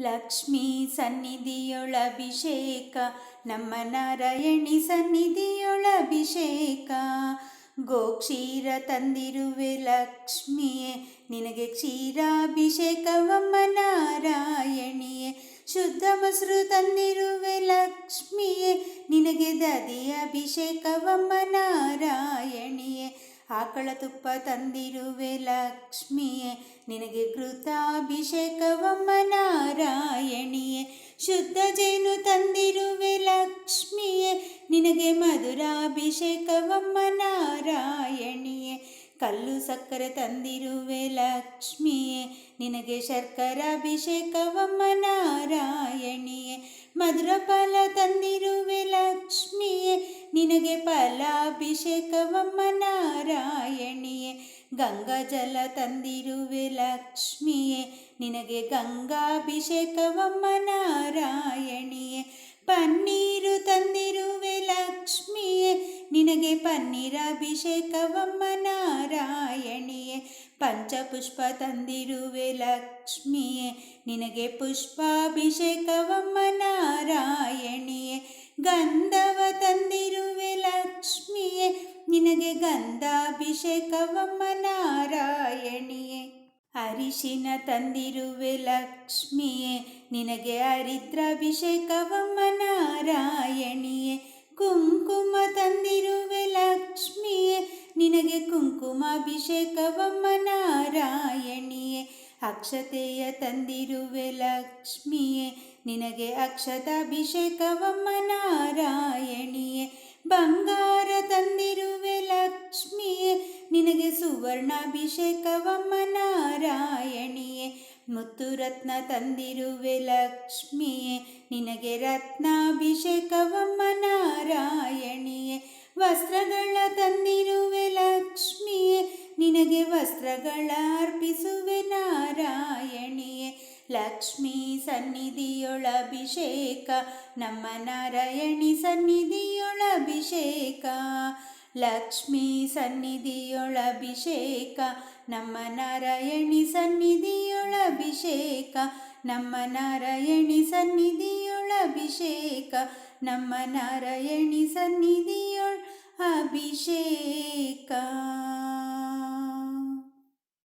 ಲಕ್ಷ್ಮೀ ಸನ್ನಿಧಿಯೊಳಭಿಷೇಕ ನಮ್ಮ ನಾರಾಯಣಿ ಸನ್ನಿಧಿಯೊಳಭಿಷೇಕ ಗೋಕ್ಷೀರ ತಂದಿರುವೆ ಲಕ್ಷ್ಮಿಯೇ, ನಿನಗೆ ಕ್ಷೀರಾಭಿಷೇಕವಮ್ಮ ನಾರಾಯಣಿಯೇ. ಶುದ್ಧ ಮೊಸರು ತಂದಿರುವೆ ಲಕ್ಷ್ಮಿಯೇ, ನಿನಗೆ ದದಿ ಅಭಿಷೇಕವಮ್ಮ ನಾರಾಯಣಿಯೇ. ಆಕಳ ತುಪ್ಪ ತಂದಿರುವೆ ಲಕ್ಷ್ಮಿಯೇ, ನಿನಗೆ ಕೃತಾಭಿಷೇಕವಮ್ಮ ಶುದ್ಧ ಜೇನು ತಂದಿರುವೆ ಲಕ್ಷ್ಮಿಯೇ, ನಿನಗೆ ಮಧುರಾಭಿಷೇಕವಮ್ಮ ನಾರಾಯಣಿಯೇ ಕಲ್ಲು ಸಕ್ಕರೆ ತಂದಿರುವೆ ಲಕ್ಷ್ಮಿಯೇ, ನಿನಗೆ ಶರ್ಕರಾಭಿಷೇಕವಮ್ಮ ನಾರಾಯಣಿಯೇ ಮಧುರ ಫಲ ತಂದಿರುವೆ ಲಕ್ಷ್ಮಿಯೇ, ನಿನಗೆ ಫಲಾಭಿಷೇಕವಮ್ಮ ನಾರಾಯಣಿಯೇ ಗಂಗಾ ಜಲ ತಂದಿರುವೆ ಲಕ್ಷ್ಮಿಯೇ, ನಿನಗೆ ಗಂಗಾಭಿಷೇಕವಮ್ಮ ನಾರಾಯಣಿಯೇ. ಪನ್ನೀರು ತಂದಿರುವೆ ಲಕ್ಷ್ಮಿಯೇ, ನಿನಗೆ ಪನ್ನೀರಾಭಿಷೇಕವಮ್ಮ ನಾರಾಯಣಿಯೇ. ಪಂಚಪುಷ್ಪ ತಂದಿರುವೆ ಲಕ್ಷ್ಮಿಯೇ, ನಿನಗೆ ಪುಷ್ಪಾಭಿಷೇಕವಮ್ಮ ನಾರಾಯಣಿಯೇ. ಗಂಧವ ಲಕ್ಷ್ಮಿಯೇ ನಿನಗೆ ಗಂಧಾಭಿಷೇಕವಮ್ಮ ನಾರಾಯಣಿಯೇ ಅರಿಶಿನ ತಂದಿರುವೆ ಲಕ್ಷ್ಮಿಯೇ, ನಿನಗೆ ಹರಿದ್ರಾಭಿಷೇಕವಮ್ಮನಾರಾಯಣಿಯೇ ಕುಂಕುಮ ತಂದಿರುವೆ ಲಕ್ಷ್ಮಿಯೇ, ನಿನಗೆ ಕುಂಕುಮಾಭಿಷೇಕವಮ್ಮನಾರಾಯಣಿಯೇ, ಅಕ್ಷತೆಯ ತಂದಿರುವೆ ಲಕ್ಷ್ಮಿಯೇ, ನಿನಗೆ ಅಕ್ಷತಾಭಿಷೇಕವಮ್ಮ ನಾರಾಯಣಿಯೇ ನಿನಗೆ ಸುವರ್ಣಾಭಿಷೇಕವಮ್ಮ ನಾರಾಯಣಿಯೇ ಮುತ್ತು ರತ್ನ ತಂದಿರುವೆ ಲಕ್ಷ್ಮಿಯೇ, ನಿನಗೆ ರತ್ನಾಭಿಷೇಕವಮ್ಮ ನಾರಾಯಣಿಯೇ ವಸ್ತ್ರಗಳ ತಂದಿರುವೆ ಲಕ್ಷ್ಮಿಯೇ, ನಿನಗೆ ವಸ್ತ್ರಗಳ ಅರ್ಪಿಸುವೆ ನಾರಾಯಣಿಯೇ. ಲಕ್ಷ್ಮೀ ಸನ್ನಿಧಿಯೊಳಭಿಷೇಕ, ನಮ್ಮ ನಾರಾಯಣಿ ಸನ್ನಿಧಿಯೊಳಭಿಷೇಕ. ಲಕ್ಷ್ಮೀ ಸನ್ನಿಧಿಯೊಳಭಿಷೇಕ ನಮ್ಮ ನಾರಾಯಣಿ ಸನ್ನಿಧಿಯೊಳಭಿಷೇಕ ನಮ್ಮ ನಾರಾಯಣಿ ಸನ್ನಿಧಿಯೊಳಭಿಷೇಕ ನಮ್ಮ ನಾರಾಯಣಿ ಸನ್ನಿಧಿಯೊಳ ಅಭಿಷೇಕ.